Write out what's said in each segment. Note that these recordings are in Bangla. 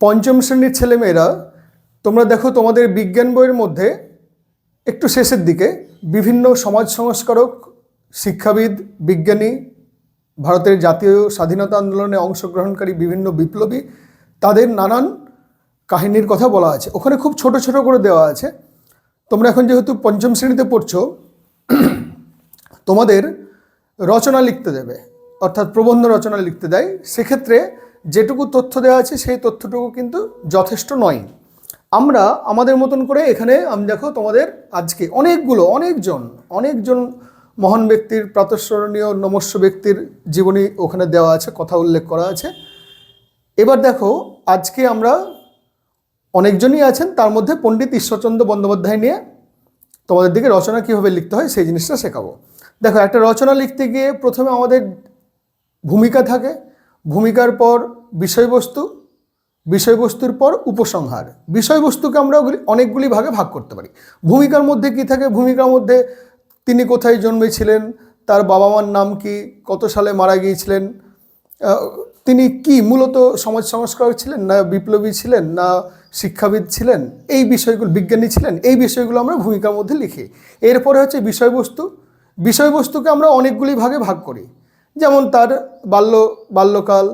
পঞ্চম শ্রেণির ছেলেমেয়েরা, তোমরা দেখো তোমাদের বিজ্ঞান বইয়ের মধ্যে একটু শেষের দিকে বিভিন্ন সমাজ সংস্কারক, শিক্ষাবিদ, বিজ্ঞানী, ভারতের জাতীয় স্বাধীনতা আন্দোলনে অংশগ্রহণকারী বিভিন্ন বিপ্লবী, তাদের নানান কাহিনীর কথা বলা আছে। ওখানে খুব ছোট ছোট করে দেওয়া আছে। তোমরা এখন যেহেতু পঞ্চম শ্রেণীতে পড়ছো, তোমাদের রচনা লিখতে দেবে, অর্থাৎ প্রবন্ধ রচনা লিখতে দেয়। সেক্ষেত্রে যেটুকু তথ্য দেওয়া আছে, সেই তথ্যটুকু কিন্তু যথেষ্ট নয়। আমরা আমাদের মতন করে এখানে আমি দেখো তোমাদের আজকে অনেকগুলো, অনেকজন অনেকজন মহান ব্যক্তির, প্রাতঃস্মরণীয়, নমস্য ব্যক্তির জীবনী ওখানে দেওয়া আছে, কথা উল্লেখ করা আছে। এবার দেখো, আজকে আমরা অনেকজনই আছেন, তার মধ্যে পণ্ডিত ঈশ্বরচন্দ্র বন্দ্যোপাধ্যায় নিয়ে তোমাদের দিকে রচনা কীভাবে লিখতে হয়, সেই জিনিসটা শেখাবো। দেখো, একটা রচনা লিখতে গিয়ে প্রথমে আমাদের ভূমিকা থাকে ভূমিকার পর বিষয়বস্তু, বিষয়বস্তুর পর উপসংহার। বিষয়বস্তুকে আমরা অনেকগুলি ভাগে ভাগ করতে পারি। ভূমিকার মধ্যে কি থাকে? ভূমিকার মধ্যে তিনি কোথায় জন্মেছিলেন? তার বাবা মার নাম কি? কত সালে মারা গিয়েছিলেন? তিনি কি মূলত সমাজ সংস্কারক ছিলেন? না বিপ্লবী ছিলেন? না শিক্ষাবিদ ছিলেন? এই বিষয়গুলো, বিজ্ঞানী ছিলেন? এই বিষয়গুলো আমরা ভূমিকার মধ্যে লিখি। এরপরে হচ্ছে বিষয়বস্তু। বিষয়বস্তুকে আমরা অনেকগুলি ভাগে ভাগ করি। যেমন তার বাল্য, বাল্যকাল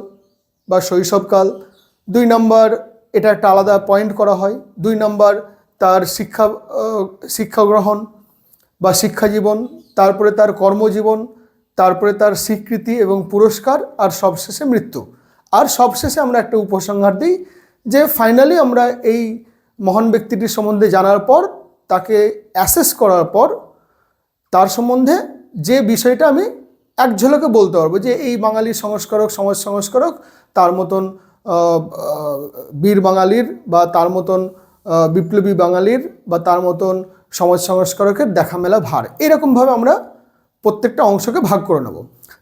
বা শৈশবকাল। দুই নম্বর, এটা একটা আলাদা পয়েন্ট করা হয়। দুই নম্বর, তার শিক্ষা শিক্ষা গ্রহণ বা শিক্ষা জীবন, তারপরে তার কর্মজীবন, তারপরে তার স্বীকৃতি এবং পুরস্কার, আর সবশেষে মৃত্যু। আর সবশেষে আমরা একটা উপসংহার দিই যে ফাইনালি আমরা এই মহান ব্যক্তিটির সম্বন্ধে জানার পর, তাকে অ্যাসেস করার পর, তার সম্বন্ধে যে বিষয়টা আমি এক ঝলকে বলতে পারব যে এই বাঙালি সংস্কারক, সমাজ সংস্কারক, তার মতন বীর বাঙালির বা তার মতন বিপ্লবী বাঙালির বা তার মতন সমাজ সংস্কারকের দেখা মেলা ভার। এরকমভাবে আমরা প্রত্যেকটা অংশকে ভাগ করে নেব।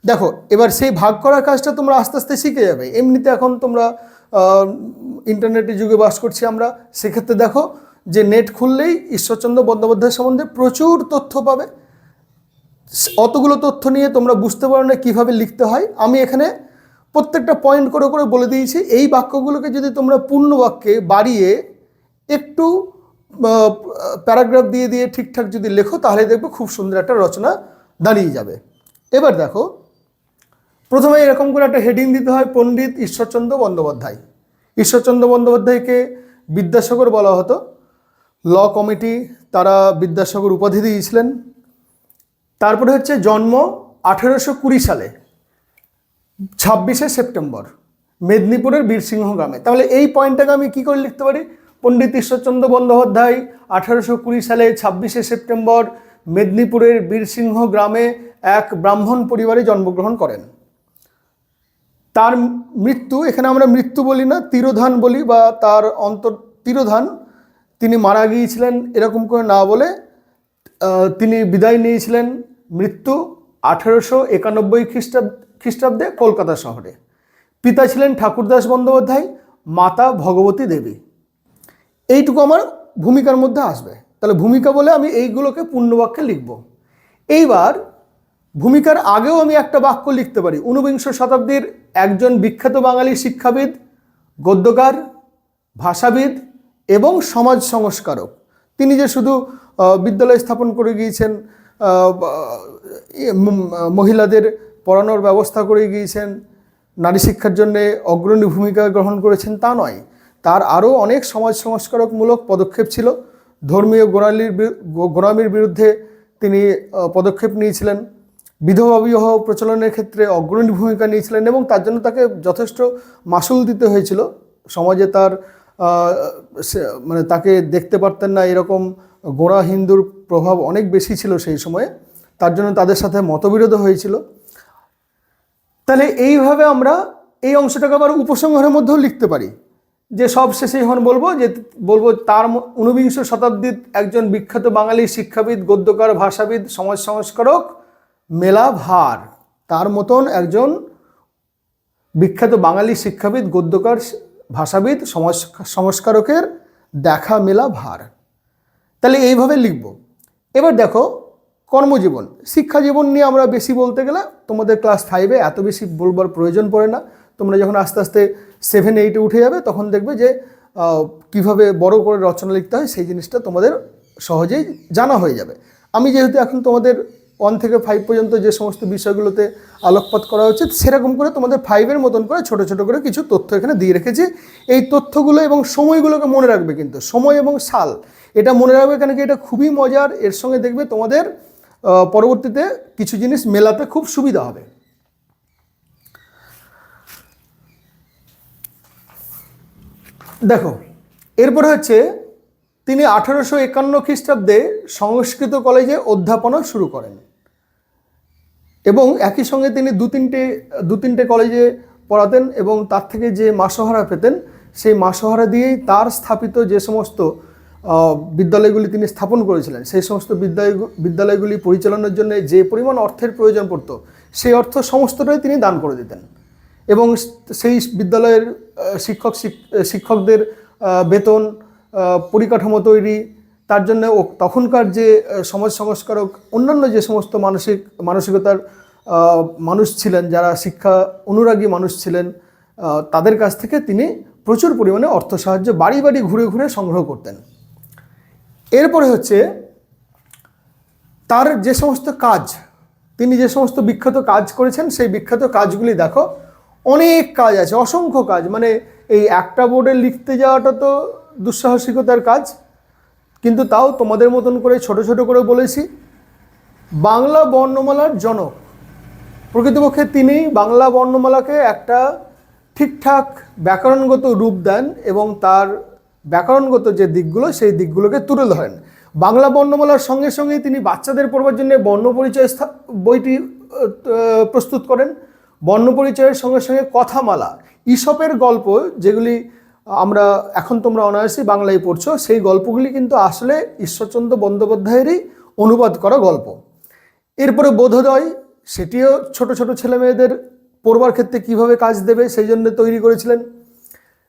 দেখো, এবার সেই ভাগ করার কাজটা তোমরা আস্তে আস্তে শিখে যাবে। এমনিতে এখন তোমরা ইন্টারনেটের যুগে বাস করছি আমরা। সেক্ষেত্রে দেখো যে নেট খুললেই ঈশ্বরচন্দ্র বন্দ্যোপাধ্যায় সম্বন্ধে প্রচুর তথ্য পাবে। অতগুলো তথ্য নিয়ে তোমরা বুঝতে পারো না কীভাবে লিখতে হয়। আমি এখানে প্রত্যেকটা পয়েন্ট করে করে বলে দিয়েছি। এই বাক্যগুলোকে যদি তোমরা পূর্ণ বাক্যে বাড়িয়ে একটু প্যারাগ্রাফ দিয়ে দিয়ে ঠিকঠাক যদি লেখো, তাহলে দেখবে খুব সুন্দর একটা রচনা দাঁড়িয়ে যাবে। এবার দেখো, প্রথমে এরকম করে একটা হেডিং দিতে হয়, পণ্ডিত ঈশ্বরচন্দ্র বন্দ্যোপাধ্যায়। ঈশ্বরচন্দ্র বন্দ্যোপাধ্যায়কে বিদ্যাসাগর বলা হতো। ল কমিটি তারা বিদ্যাসাগর উপাধি দিয়েছিলেন। তারপরে হচ্ছে জন্ম আঠেরোশো কুড়ি সালে, ছাব্বিশে সেপ্টেম্বর, মেদিনীপুরের বীরসিংহ গ্রামে। তাহলে এই পয়েন্টটাকে আমি কী করে লিখতে পারি? পণ্ডিত ঈশ্বরচন্দ্র বন্দ্যোপাধ্যায় আঠারোশো কুড়ি সালে, ছাব্বিশে সেপ্টেম্বর, মেদিনীপুরের বীরসিংহ গ্রামে এক ব্রাহ্মণ পরিবারে জন্মগ্রহণ করেন। তার মৃত্যু, এখানে আমরা মৃত্যু বলি না, তিরোধান বলি বা তার অন্তর, তিরোধান, তিনি মারা গিয়েছিলেন এরকম করে না বলে তিনি বিদায় নিয়েছিলেন। মৃত্যু আঠেরোশো একানব্বই খ্রিস্টাব্দ খ্রিস্টাব্দে কলকাতা শহরে। পিতা ছিলেন ঠাকুরদাস বন্দ্যোপাধ্যায়, মাতা ভগবতী দেবী। এইটুকু আমার ভূমিকার মধ্যে আসবে। তাহলে ভূমিকা বলে আমি এইগুলোকে পূর্ণবাক্যে লিখব। এইবার ভূমিকার আগেও আমি একটা বাক্য লিখতে পারি। ঊনবিংশ শতাব্দীর একজন বিখ্যাত বাঙালি শিক্ষাবিদ, গদ্যকার, ভাষাবিদ এবং সমাজ সংস্কারক। তিনি যে শুধু বিদ্যালয় স্থাপন করে গিয়েছেন মহিলাদের পড়ানোর ব্যবস্থা করে গিয়েছেন। নারী শিক্ষার জন্য অগ্রণী ভূমিকা গ্রহণ করেছেন তা নয়, তার আরও অনেক সমাজ সংস্কারকমূলক পদক্ষেপ ছিল। ধর্মীয় গোড়ালির গোড়ামির বিরুদ্ধে তিনি পদক্ষেপ নিয়েছিলেন। বিধবা বিবাহ প্রচলনের ক্ষেত্রে অগ্রণী ভূমিকা নিয়েছিলেন এবং তার জন্য তাকে যথেষ্ট মাসুল দিতে হয়েছিল। সমাজে তার মানে তাকে দেখতে পারতেন না এরকম গোড়া হিন্দুর প্রভাব অনেক বেশি ছিল সেই সময়ে, তার জন্য তাদের সাথে মতবিরোধ হয়েছিল। তাহলে এইভাবে আমরা এই অংশটাকে আবার উপসংহারের মধ্যেও লিখতে পারি। যে সব শেষে যখন বলব যে, বলব তার ঊনবিংশ শতাব্দীর একজন বিখ্যাত বাঙালি শিক্ষাবিদ, গদ্যকার ভাষাবিদ, সমাজ সংস্কারক মেলা ভার। তার মতন একজন বিখ্যাত বাঙালি শিক্ষাবিদ, গদ্যকার ভাষাবিদ, সমাজ সংস্কারকের দেখা মেলা ভার। তাহলে এইভাবে লিখব। এবার দেখো, কর্মজীবন। শিক্ষা জীবন নিয়ে আমরা বেশি বলতে গেলে তোমাদের ক্লাস ফাইভে এত বেশি বলবার প্রয়োজন পড়ে না। তোমরা যখন আস্তে আস্তে সেভেন এইটে উঠে যাবে, তখন দেখবে যে কীভাবে বড় করে রচনা লিখতে হয়, সেই জিনিসটা তোমাদের সহজেই জানা হয়ে যাবে। আমি যেহেতু এখন তোমাদের ওয়ান থেকে ফাইভ পর্যন্ত যে সমস্ত বিষয়গুলোতে আলোকপাত করা উচিত সেরকম করে তোমাদের ফাইভের মতন করে ছোট ছোট করে কিছু তথ্য এখানে দিয়ে রেখেছি। এই তথ্যগুলো এবং সময়গুলোকে মনে রাখবে কিন্তু, সময় এবং সাল। এটা মনে রাখবে কেন কি, এটা খুবই মজার। এর সঙ্গে দেখবে তোমাদের পরবর্তীতে কিছু জিনিস মেলাতে খুব সুবিধা হবে। দেখো, এরপরে হচ্ছে তিনি আঠারোশো একান্ন খ্রিস্টাব্দে সংস্কৃত কলেজে অধ্যাপনা শুরু করেন। এবং একই সঙ্গে তিনি দু তিনটে দু তিনটে কলেজে পড়াতেন এবং তার থেকে যে মাসোহারা পেতেন, সেই মাসোহারা দিয়েই তার স্থাপিত যে সমস্ত বিদ্যালয়গুলি তিনি স্থাপন করেছিলেন, সেই সমস্ত বিদ্যালয় বিদ্যালয়গুলি পরিচালনার জন্য যে পরিমাণ অর্থের প্রয়োজন পড়ত, সেই অর্থ সমস্তটাই তিনি দান করে দিতেন। এবং সেই বিদ্যালয়ের শিক্ষক, শিক- শিক্ষকদের বেতন পরিকাঠামো তৈরি তার জন্য তখনকার যে সমাজ সংস্কারক, অন্যান্য যে সমস্ত মানসিক, মানসিকতার মানুষ ছিলেন, যারা শিক্ষা অনুরাগী মানুষ ছিলেন তাদের কাছ থেকে তিনি প্রচুর পরিমাণে অর্থ সাহায্য বাড়ি বাড়ি ঘুরে ঘুরে সংগ্রহ করতেন। এরপরে হচ্ছে, তার যে সমস্ত কাজ, তিনি যে সমস্ত বিখ্যাত কাজ করেছেন, সেই বিখ্যাত কাজগুলি দেখো, অনেক কাজ আছে, অসংখ্য কাজ। মানে এই একটা বোর্ডে লিখতে যাওয়াটা তো দুঃসাহসিকতার কাজ কিন্তু তাও তোমাদের মতন করে ছোট ছোট করে বলেছি। বাংলা বর্ণমালার জনক। প্রকৃতপক্ষে তিনি বাংলা বর্ণমালাকে একটা ঠিকঠাক ব্যাকরণগত রূপ দেন এবং তার ব্যাকরণগত যে দিকগুলো, সেই দিকগুলোকে তুলে ধরেন। বাংলা বর্ণমালার সঙ্গে সঙ্গে তিনি বাচ্চাদের পড়বার জন্য বর্ণপরিচয় বইটি প্রস্তুত করেন। বর্ণপরিচয়ের সঙ্গে সঙ্গে কথামালা ঈশপের গল্প, যেগুলি আমরা এখন তোমরা অনায়াসই বাংলায় পড়ছো, সেই গল্পগুলি কিন্তু আসলে ঈশ্বরচন্দ্র বন্দ্যোপাধ্যায়েরই অনুবাদ করা গল্প। এরপরে বোধোদয়, সেটিও ছোট ছোট ছেলে মেয়েদের পড়বার ক্ষেত্রে কীভাবে কাজ দেবে সেই জন্য তৈরি করেছিলেন।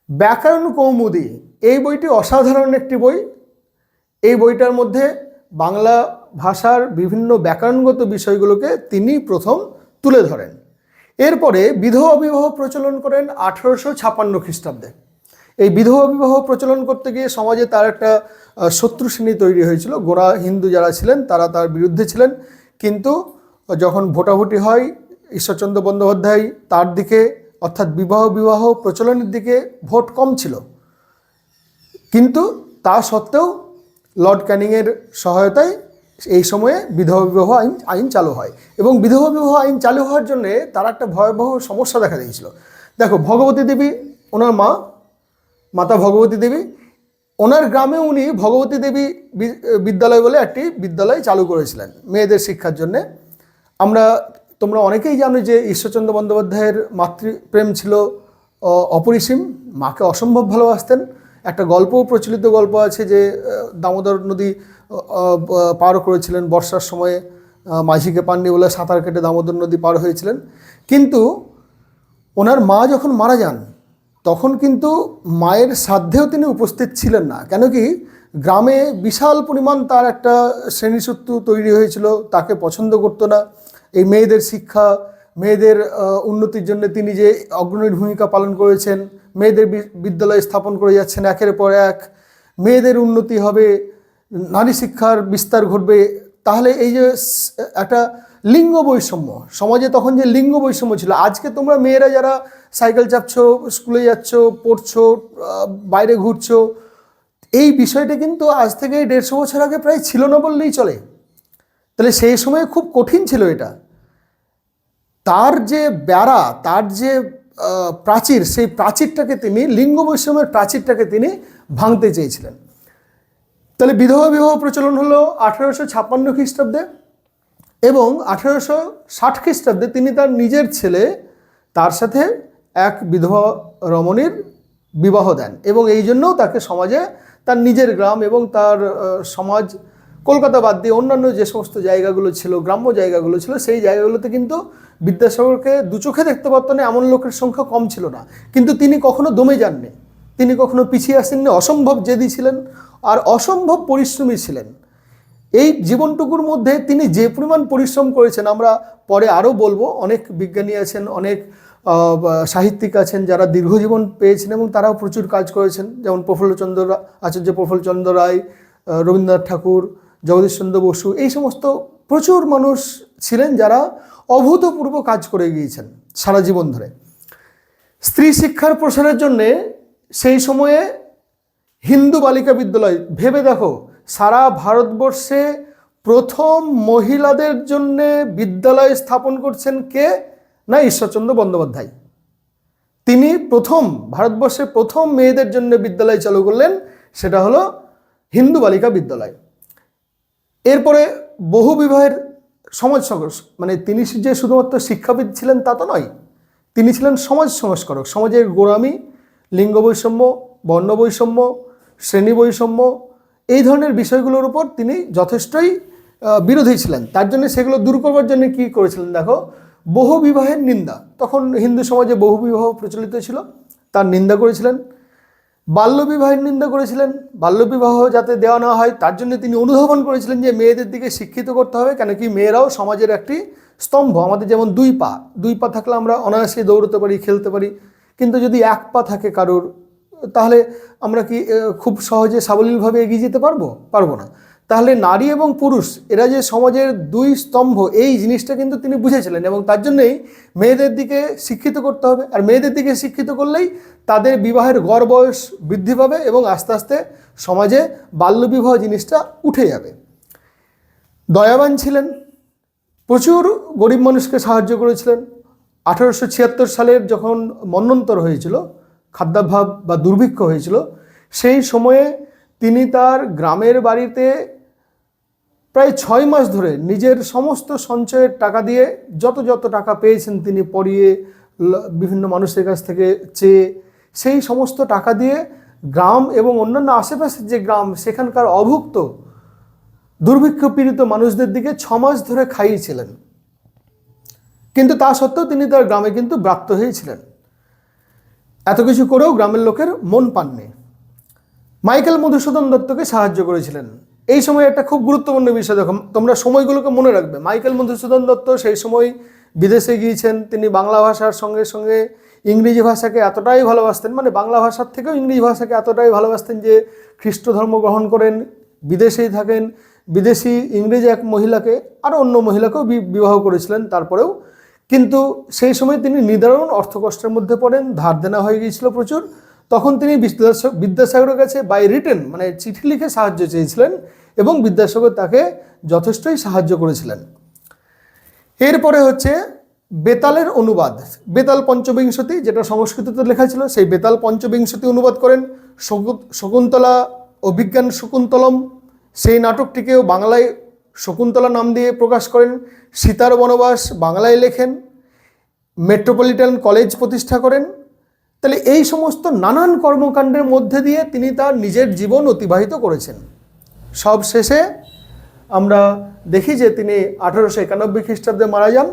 ব্যাকরণ কৌমুদি, এই বইটি অসাধারণ একটি বই। এই বইটার মধ্যে বাংলা ভাষার বিভিন্ন ব্যাকরণগত বিষয়গুলোকে তিনি প্রথম তুলে ধরেন। এরপরে বিধবা বিবাহ প্রচলন করেন আঠারোশো ছাপান্ন খ্রিস্টাব্দে। এই বিধবা বিবাহ প্রচলন করতে গিয়ে সমাজে তার একটা শত্রু শ্রেণি তৈরি হয়েছিল। গোড়া হিন্দু যারা ছিলেন, তারা তার বিরুদ্ধে ছিলেন। কিন্তু যখন ভোটাভুটি হয়, ঈশ্বরচন্দ্র বন্দ্যোপাধ্যায় তার দিকে, অর্থাৎ বিবাহ বিবাহ প্রচলনের দিকে ভোট কম ছিল। কিন্তু তা সত্ত্বেও লর্ড ক্যানিংয়ের সহায়তায় এই সময়ে বিধবা বিবাহ আইন আইন চালু হয় এবং বিধবা বিবাহ আইন চালু হওয়ার জন্যে তার একটা ভয়াবহ সমস্যা দেখা দিয়েছিল। দেখো, ভগবতী দেবী, ওনার মা মাতা ভগবতী দেবী। ওনার গ্রামে উনি ভগবতী দেবী বিদ্যালয় বলে একটি বিদ্যালয় চালু করেছিলেন মেয়েদের শিক্ষার জন্যে। আমরা, তোমরা অনেকেই জানো যে ঈশ্বরচন্দ্র বন্দ্যোপাধ্যায়ের মাতৃপ্রেম ছিল অপরিসীম। মাকে অসম্ভব ভালোবাসতেন। একটা গল্পও প্রচলিত গল্প আছে যে দামোদর নদী পার করেছিলেন বর্ষার সময়ে। মাঝিকে পাননি বলে সাঁতার কেটে দামোদর নদী পার হয়েছিলেন। কিন্তু ওনার মা যখন মারা যান তখন কিন্তু মায়ের সাধ্যেও তিনি উপস্থিত ছিলেন না। কেন কি? গ্রামে বিশাল পরিমাণ তার একটা শ্রেণীসূত্র তৈরি হয়েছিল, তাকে পছন্দ করতো না। এই মেয়েদের শিক্ষা, মেয়েদের উন্নতির জন্য তিনি যে অগ্রণী ভূমিকা পালন করেছেন, মেয়েদের বিদ্যালয় স্থাপন করে যাচ্ছেন একের পর এক, মেয়েদের উন্নতি হবে, নারী শিক্ষার বিস্তার ঘটবে, তাহলে এই যে একটা লিঙ্গ বৈষম্য। সমাজে তখন যে লিঙ্গ বৈষম্য ছিল, আজকে তোমরা মেয়েরা যারা সাইকেল চাপছো, স্কুলে যাচ্ছ, পড়ছো বাইরে ঘুরছো, এই বিষয়টা কিন্তু আজ থেকে দেড়শো বছর আগে প্রায় ছিল না বললেই চলে। তাহলে সেই সময় খুব কঠিন ছিল এটা। তার যে বেড়া, তার যে প্রাচীর, সেই প্রাচীরটাকে তিনি, লিঙ্গ বৈষম্যের প্রাচীরটাকে তিনি ভাঙতে চেয়েছিলেন। তাহলে বিধবা বিবাহ প্রচলন হলো আঠারোশো ছাপ্পান্ন খ্রিস্টাব্দে। এবং আঠারোশো ষাট খ্রিস্টাব্দে তিনি তার নিজের ছেলে তার সাথে এক বিধবা রমণীর বিবাহ দেন এবং এই জন্যও তাকে সমাজে তার নিজের গ্রাম এবং তার সমাজ কলকাতা বাদ দিয়ে অন্যান্য যে সমস্ত জায়গাগুলো ছিল গ্রাম্য জায়গাগুলো ছিল সেই জায়গাগুলোতে কিন্তু বিদ্যাসাগরকে দু চোখে দেখতে পারতেন না, এমন লোকের সংখ্যা কম ছিল না। কিন্তু তিনি কখনো দমে যাননি তিনি কখনো পিছিয়ে আসেননি অসম্ভব জেদি ছিলেন আর অসম্ভব পরিশ্রমী ছিলেন। এই জীবনটুকুর মধ্যে তিনি যে পরিমাণ পরিশ্রম করেছেন, আমরা পরে আরও বলব। অনেক বিজ্ঞানী আছেন, অনেক সাহিত্যিক আছেন যারা দীর্ঘজীবন পেয়েছেন এবং তারাও প্রচুর কাজ করেছেন। যেমন প্রফুল্লচন্দ্র আচার্য প্রফুল্লচন্দ্র রায় রবীন্দ্রনাথ ঠাকুর জগদীশচন্দ্র বসু, এই সমস্ত প্রচুর মানুষ ছিলেন যারা অভূতপূর্ব কাজ করে গিয়েছেন সারা জীবন ধরে। স্ত্রী শিক্ষার প্রসারের জন্যে সেই সময়ে হিন্দু বালিকা বিদ্যালয়, ভেবে দেখো সারা ভারতবর্ষে প্রথম মহিলাদের জন্য বিদ্যালয় স্থাপন করছেন কে? না, ঈশ্বরচন্দ্র বন্দ্যোপাধ্যায়। তিনি প্রথম, ভারতবর্ষে প্রথম মেয়েদের জন্য বিদ্যালয় চালু করলেন, সেটা হলো হিন্দু বালিকা বিদ্যালয়। এরপরে বহু বিবাহের সমাজ সংস্কারক মানে তিনি যে শুধুমাত্র শিক্ষাবিদ ছিলেন তা তো নয়, তিনি ছিলেন সমাজ সংস্কারক। সমাজের গোড়ামি, লিঙ্গ বৈষম্য, বর্ণ বৈষম্য, শ্রেণি বৈষম্য এই ধরনের বিষয়গুলোর উপর তিনি যথেষ্টই বিরোধী ছিলেন। তার জন্য সেগুলো দূর করবার জন্য কী করেছিলেন দেখো, বহু বিবাহের নিন্দা। তখন হিন্দু সমাজে বহু বিবাহ প্রচলিত ছিল, তার নিন্দা করেছিলেন। বাল্যবিবাহের নিন্দা করেছিলেন। বাল্যবিবাহ যাতে দেওয়া না হয়, তার জন্য তিনি অনুধাবন করেছিলেন যে মেয়েদের দিকে শিক্ষিত করতে হবে, কেন কি মেয়েরাও সমাজের একটি স্তম্ভ। আমাদের যেমন দুই পা দুই পা থাকলে আমরা অনায়াসে দৌড়তে পারি, খেলতে পারি। কিন্তু যদি এক পা থাকে কারোর তাহলে আমরা কি খুব সহজে সাবলীলভাবে এগিয়ে যেতে পারব? পারব না। তাহলে নারী এবং পুরুষ, এরা যে সমাজের দুই স্তম্ভ, এই জিনিসটা কিন্তু তিনি বুঝেছিলেন এবং তার জন্যেই মেয়েদের দিকে শিক্ষিত করতে হবে। আর মেয়েদের দিকে শিক্ষিত করলেই তাদের বিবাহের গড় বয়স বৃদ্ধি পাবে এবং আস্তে আস্তে সমাজে বাল্যবিবাহ জিনিসটা উঠে যাবে। দয়াবান ছিলেন, প্রচুর গরিব মানুষকে সাহায্য করেছিলেন। আঠারোশো ছিয়াত্তর সালের যখন মন্বন্তর হয়েছিল খাদ্যাভাব বা দুর্ভিক্ষ হয়েছিল, সেই সময়ে তিনি তার গ্রামের বাড়িতে প্রায় ছয় মাস ধরে নিজের সমস্ত সঞ্চয়ের টাকা দিয়ে যত যত টাকা পেয়েছেন তিনি পড়িয়ে বিভিন্ন মানুষের কাছ থেকে চেয়ে, সেই সমস্ত টাকা দিয়ে গ্রাম এবং অন্যান্য আশেপাশের যে গ্রাম, সেখানকার অভুক্ত দুর্ভিক্ষ পীড়িত মানুষদের দিকে ছ মাস ধরে খাইয়েছিলেন। কিন্তু তা সত্ত্বেও তিনি তার গ্রামে কিন্তু ব্রাত্য হয়েছিলেন। এত কিছু করেও গ্রামের লোকের মন পাননি। মাইকেল মধুসূদন দত্তকে সাহায্য করেছিলেন। এই সময় একটা খুব গুরুত্বপূর্ণ বিষয় দেখো, তোমরা সময়গুলোকে মনে রাখবে। মাইকেল মধুসূদন দত্ত সেই সময় বিদেশে গিয়েছেন, তিনি বাংলা ভাষার সঙ্গে সঙ্গে ইংরেজি ভাষাকে এতটাই ভালোবাসতেন মানে বাংলা ভাষার থেকেও ইংরেজি ভাষাকে এতটাই ভালোবাসতেন যে খ্রিস্ট ধর্ম গ্রহণ করেন, বিদেশেই থাকেন, বিদেশি ইংরেজি এক মহিলাকে আরও অন্য মহিলাকেও বিবাহ করেছিলেন, তারপরেও কিন্তু সেই সময় তিনি নিদারুণ অর্থকষ্টের মধ্যে পড়েন, ধার দেনা হয়ে গিয়েছিল প্রচুর। তখন তিনি বিদ্যাসাগর বিদ্যাসাগরের কাছে বাই রিটেন মানে চিঠি লিখে সাহায্য চেয়েছিলেন এবং বিদ্যাসাগর তাকে যথেষ্টই সাহায্য করেছিলেন। এরপরে হচ্ছে বেতালের অনুবাদ। বেতাল পঞ্চবিংশতি, যেটা সংস্কৃততে লেখা ছিল, সেই বেতাল পঞ্চবিংশতি অনুবাদ করেন। শকু- শকুন্তলা অভিজ্ঞান শকুন্তলম, সেই নাটকটিকেও বাংলায় শকুন্তলা নাম দিয়ে প্রকাশ করেন সীতার বনবাস বাংলায় লেখেন, মেট্রোপলিটন কলেজ প্রতিষ্ঠা করেন। তাহলে এই সমস্ত নানান কর্মকাণ্ডের মধ্যে দিয়ে তিনি তার নিজের জীবন অতিবাহিত করেছেন। সব শেষে আমরা দেখি যে তিনি আঠারোশো একানব্বই খ্রিস্টাব্দে মারা যান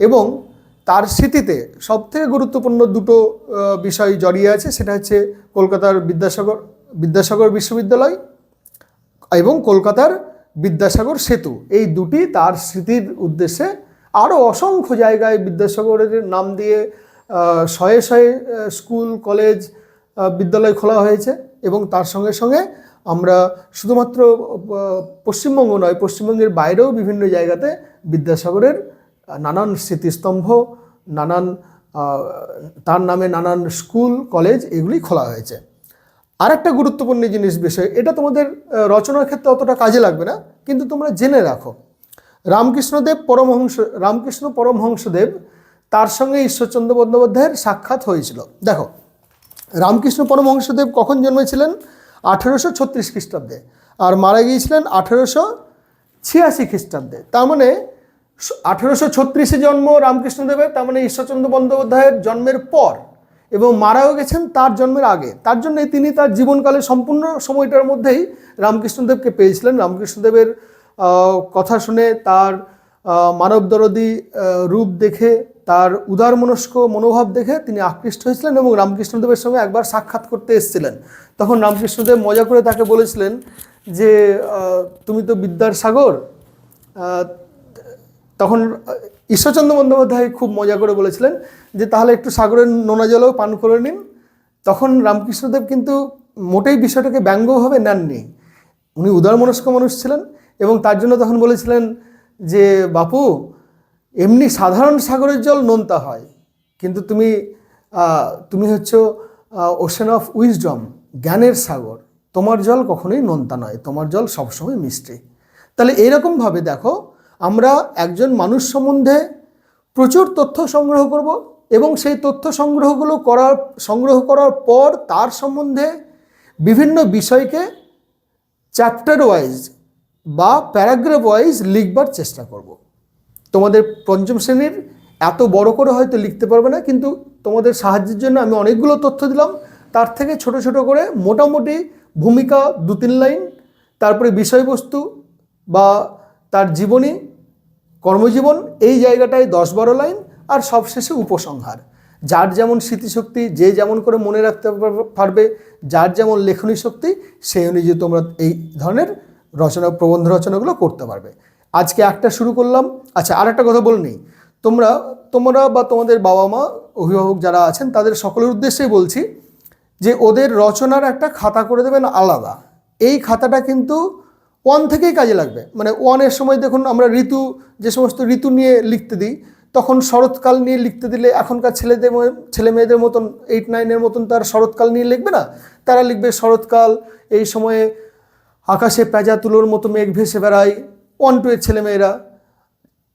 এবং তার স্মৃতিতে সবথেকে গুরুত্বপূর্ণ দুটো বিষয় জড়িয়ে আছে, সেটা হচ্ছে কলকাতার বিদ্যাসাগর বিদ্যাসাগর বিশ্ববিদ্যালয় এবং কলকাতার বিদ্যাসাগর সেতু। এই দুটি তার স্মৃতির উদ্দেশ্যে আরও অসংখ্য জায়গায় বিদ্যাসাগরের নাম দিয়ে শয়ে শয়ে স্কুল, কলেজ বিদ্যালয় খোলা হয়েছে এবং তার সঙ্গে সঙ্গে আমরা শুধুমাত্র পশ্চিমবঙ্গ নয়, পশ্চিমবঙ্গের বাইরেও বিভিন্ন জায়গাতে বিদ্যাসাগরের নানান স্মৃতিস্তম্ভ, নানান তার নামে নানান স্কুল, কলেজ এগুলি খোলা হয়েছে। আর একটা গুরুত্বপূর্ণ জিনিস বিষয়, এটা তোমাদের রচনার ক্ষেত্রে অতটা কাজে লাগবে না, কিন্তু তোমরা জেনে রাখো। রামকৃষ্ণদেব পরমহংস, রামকৃষ্ণ পরমহংসদেব তার সঙ্গে ঈশ্বরচন্দ্র বন্দ্যোপাধ্যায়ের সাক্ষাৎ হয়েছিল। দেখো, রামকৃষ্ণ পরমহংসদেব কখন জন্মেছিলেন? আঠেরোশো ছত্রিশ খ্রিস্টাব্দে, আর মারা গিয়েছিলেন আঠেরোশো ছিয়াশি খ্রিস্টাব্দে। তার মানে আঠেরোশো ছত্রিশে জন্ম রামকৃষ্ণদেবের, তার মানে ঈশ্বরচন্দ্র বন্দ্যোপাধ্যায়ের জন্মের পর। এবং মারাও গেছেন তার জন্মের আগে। তার জন্যই তিনি তার জীবনকালে সম্পূর্ণ সময়টার মধ্যেই রামকৃষ্ণদেবকে পেয়েছিলেন। রামকৃষ্ণদেবের কথা শুনে তার মানবদরদী রূপ দেখে, তার উদারমনস্ক মনোভাব দেখে তিনি আকৃষ্ট হয়েছিলেন এবং রামকৃষ্ণদেবের সঙ্গে একবার সাক্ষাৎ করতে এসেছিলেন। তখন রামকৃষ্ণদেব মজা করে তাকে বলেছিলেন যে তুমি তো বিদ্যার সাগর। তখন ঈশ্বরচন্দ্র বন্দ্যোপাধ্যায় খুব মজা করে বলেছিলেন যে, তাহলে একটু সাগরের নোনা জলও পান করে নিন। তখন রামকৃষ্ণদেব কিন্তু মোটেই বিষয়টাকে ব্যঙ্গভাবে নেননি। উনি উদারমনস্ক মানুষ ছিলেন এবং তার জন্য তখন বলেছিলেন যে, বাপু, এমনি সাধারণ সাগরের জল নোনতা হয়, কিন্তু তুমি তুমি হচ্ছে ওশেন অফ উইজডম জ্ঞানের সাগর। তোমার জল কখনোই নোনতা নয়, তোমার জল সবসময় মিষ্টি। তাহলে এরকমভাবে দেখো আমরা একজন মানুষ সম্বন্ধে প্রচুর তথ্য সংগ্রহ করব এবং সেই তথ্য সংগ্রহগুলো করার, সংগ্রহ করার পর তার সম্বন্ধে বিভিন্ন বিষয়কে চ্যাপ্টার ওয়াইজ বা প্যারাগ্রাফ ওয়াইজ লিখবার চেষ্টা করব। তোমাদের পঞ্চম শ্রেণির এত বড় করে হয়তো লিখতে পারবে না, কিন্তু তোমাদের সাহায্যের জন্য আমি অনেকগুলো তথ্য দিলাম তার থেকে ছোট ছোট করে মোটামুটি ভূমিকা দু তিন লাইন, তারপরে বিষয়বস্তু বা তার জীবনী কর্মজীবন এই জায়গাটায় দশ বারো লাইন আর সবশেষে উপসংহার। যার যেমন স্মৃতিশক্তি, যে যেমন করে মনে রাখতে পার- পারবে, যার যেমন লেখনী শক্তি, সেই অনুযায়ী তোমরা এই ধরনের রচনা, প্রবন্ধ রচনাগুলো করতে পারবে। আজকে একটা শুরু করলাম। আচ্ছা আর একটা কথা বলে নিই। তোমরা তোমরা বা তোমাদের বাবা মা, অভিভাবক যারা আছেন, তাদের সকলের উদ্দেশ্যেই বলছি যে ওদের রচনার একটা খাতা করে দেবেন আলাদা। এই খাতাটা কিন্তু ওয়ান থেকেই কাজে লাগবে। মানে ওয়ানের সময় দেখুন আমরা ঋতু, যে সমস্ত ঋতু নিয়ে লিখতে দিই, তখন শরৎকাল নিয়ে লিখতে দিলে এখনকার ছেলেদের ছেলে মেয়েদের মতন এইট নাইনের মতন তার শরৎকাল নিয়ে লিখবে না? তারা লিখবে শরৎকাল, এই সময়ে আকাশে পেঁজা তুলোর মতো মেঘ ভেসে বেড়ায় ওয়ান টু এর ছেলেমেয়েরা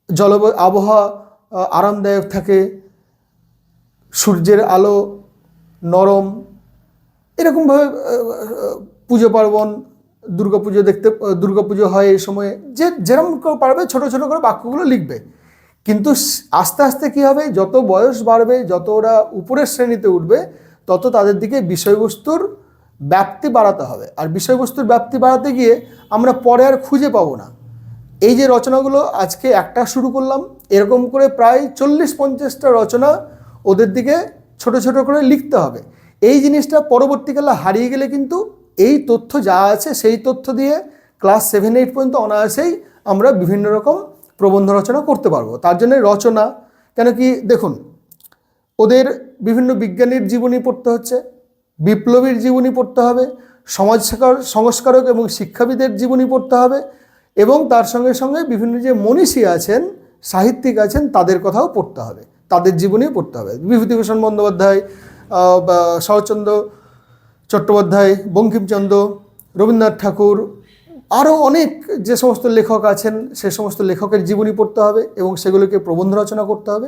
জলবায়ু আবহাওয়া আরামদায়ক থাকে, সূর্যের আলো নরম, এরকমভাবে পুজো পার্বণ দুর্গাপুজো দেখতে দুর্গাপুজো হয় এই সময়ে, যে যেরকম পারবে ছোট ছোট করে বাক্যগুলো লিখবে। কিন্তু আস্তে আস্তে কী হবে? যত বয়স বাড়বে, যত ওরা উপরের শ্রেণীতে উঠবে, তত তাদের দিকে বিষয়বস্তুর ব্যাপ্তি বাড়াতে হবে। আর বিষয়বস্তুর ব্যাপ্তি বাড়াতে গিয়ে আমরা পরে আর খুঁজে পাবো না। এই যে রচনাগুলো আজকে একটা শুরু করলাম, এরকম করে প্রায় চল্লিশ পঞ্চাশটা রচনা ওদের দিকে ছোট ছোট করে লিখতে হবে। এই জিনিসটা পরবর্তীকালে হারিয়ে গেলে কিন্তু এই তথ্য যা আছে সেই তথ্য দিয়ে ক্লাস সেভেন, এইট পর্যন্ত অনায়াসেই আমরা বিভিন্ন রকম প্রবন্ধ রচনা করতে পারব। তার জন্য রচনা, কেন কি দেখুন, ওদের বিভিন্ন বিজ্ঞানীর জীবনী পড়তে হচ্ছে, বিপ্লবীর জীবনী পড়তে হবে সমাজ সংস্কার- সংস্কারক এবং শিক্ষাবিদের জীবনী পড়তে হবে এবং তার সঙ্গে সঙ্গে বিভিন্ন যে মনীষী আছেন, সাহিত্যিক আছেন, তাদের কথাও পড়তে হবে, তাদের জীবনীও পড়তে হবে। বিভূতিভূষণ বন্দ্যোপাধ্যায় শরৎচন্দ্র চট্টোপাধ্যায়, বঙ্কিমচন্দ্র, রবীন্দ্রনাথ ঠাকুর আরও অনেক যে সমস্ত লেখক আছেন, সে সমস্ত লেখকের জীবনী পড়তে হবে এবং সেগুলোকে প্রবন্ধ রচনা করতে হবে,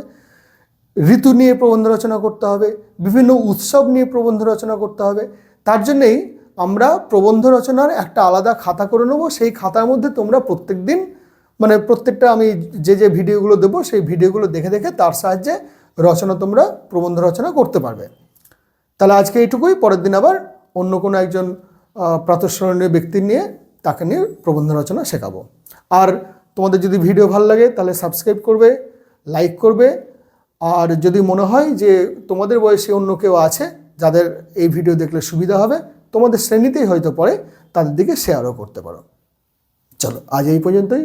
ঋতু নিয়ে প্রবন্ধ রচনা করতে হবে, বিভিন্ন উৎসব নিয়ে প্রবন্ধ রচনা করতে হবে। তার জন্যেই আমরা প্রবন্ধ রচনার একটা আলাদা খাতা করে নেব। সেই খাতার মধ্যে তোমরা প্রত্যেক দিন মানে প্রত্যেকটা আমি যে যে ভিডিওগুলো দেবো, সেই ভিডিওগুলো দেখে দেখে তার সাহায্যে রচনা তোমরা প্রবন্ধ রচনা করতে পারবে। তাহলে আজকে এইটুকুই, পরের দিন আবার অন্য কোনো একজন প্রাতঃস্মরণীয় ব্যক্তি নিয়ে তাকে নিয়ে প্রবন্ধ রচনা শেখাবো। আর তোমাদের যদি ভিডিও ভালো লাগে তাহলে সাবস্ক্রাইব করবে, লাইক করবে। আর যদি মনে হয় যে তোমাদের বয়সে অন্য কেউ আছে, যাদের এই ভিডিও দেখলে সুবিধা হবে, তোমাদের শ্রেণীতেই হয়তো পড়ে, তাদের দিকে শেয়ারও করতে পারো। চলো, আজ এই পর্যন্তই।